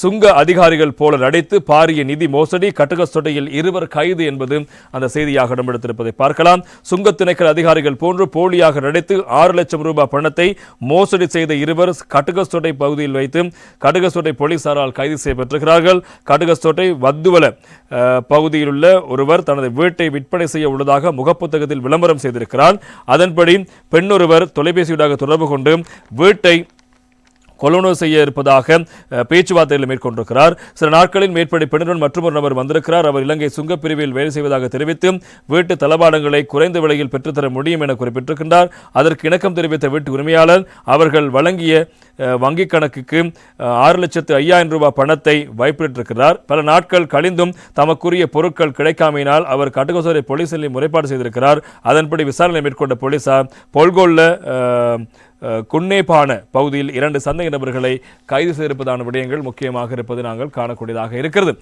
சுங்க அதிகாரிகள் போல நடித்து பாரிய நிதி மோசடி கட்டகஸ்தொட்டையில் இருவர் கைது என்பது அந்த செய்தியாக இடம்பெடுத்திருப்பதை பார்க்கலாம். சுங்க திணைக்கள அதிகாரிகள் போன்று போலியாக நடித்து ஆறு லட்சம் ரூபாய் பணத்தை மோசடி செய்த இருவர் கட்டகஸ்தொட்டை பகுதியில் வைத்து கட்டகஸ்தொட்டை போலீசாரால் கைது செய்யப்பட்டிருக்கிறார்கள். கட்டகஸ்தொட்டை வத்துவல பகுதியில் உள்ள ஒருவர் தனது வீட்டை விற்பனை செய்ய உள்ளதாக முகப்புத்தகத்தில் விளம்பரம் செய்திருக்கிறார். அதன்படி பெண்ணொருவர் தொலைபேசியூடாக தொடர்பு கொண்டு வீட்டை கொலோனோ செய்ய இருப்பதாக அஹ், பேச்சுவார்த்தைகளை மேற்கொண்டிருக்கிறார். சில நாட்களில் மேற்படி பெண்ணுடன் மற்றொரு நபர் வந்திருக்கிறார். அவர் இலங்கை சுங்கப்பிரிவில் வேலை செய்வதாக தெரிவித்து வீட்டு தளபாடங்களை குறைந்த விலையில் பெற்றுத்தர முடியும் என குறிப்பிட்டிருக்கின்றார். அதற்கு இணக்கம் தெரிவித்த வீட்டு உரிமையாளர் அவர்கள் வழங்கிய வங்கிக் கணக்குக்கு ஆறு லட்சத்து ஐயாயிரம் ரூபாய் பணத்தை வைப்பிட்டிருக்கிறார். பல நாட்கள் கழிந்தும் தமக்குரிய பொருட்கள் கிடைக்காமையினால் அவர் கட்டுக்கோசரை போலீஸ் நிலையம் முறைப்பாடு செய்திருக்கிறார். அதன்படி விசாரணை மேற்கொண்ட போலீசார் பொல்கோல்ல குன்னேபான பகுதியில் இரண்டு சந்தேக நபர்களை கைது செய்திருப்பதான விடயங்கள் முக்கியமாக இருப்பது நாங்கள் காணக்கூடியதாக இருக்கிறது.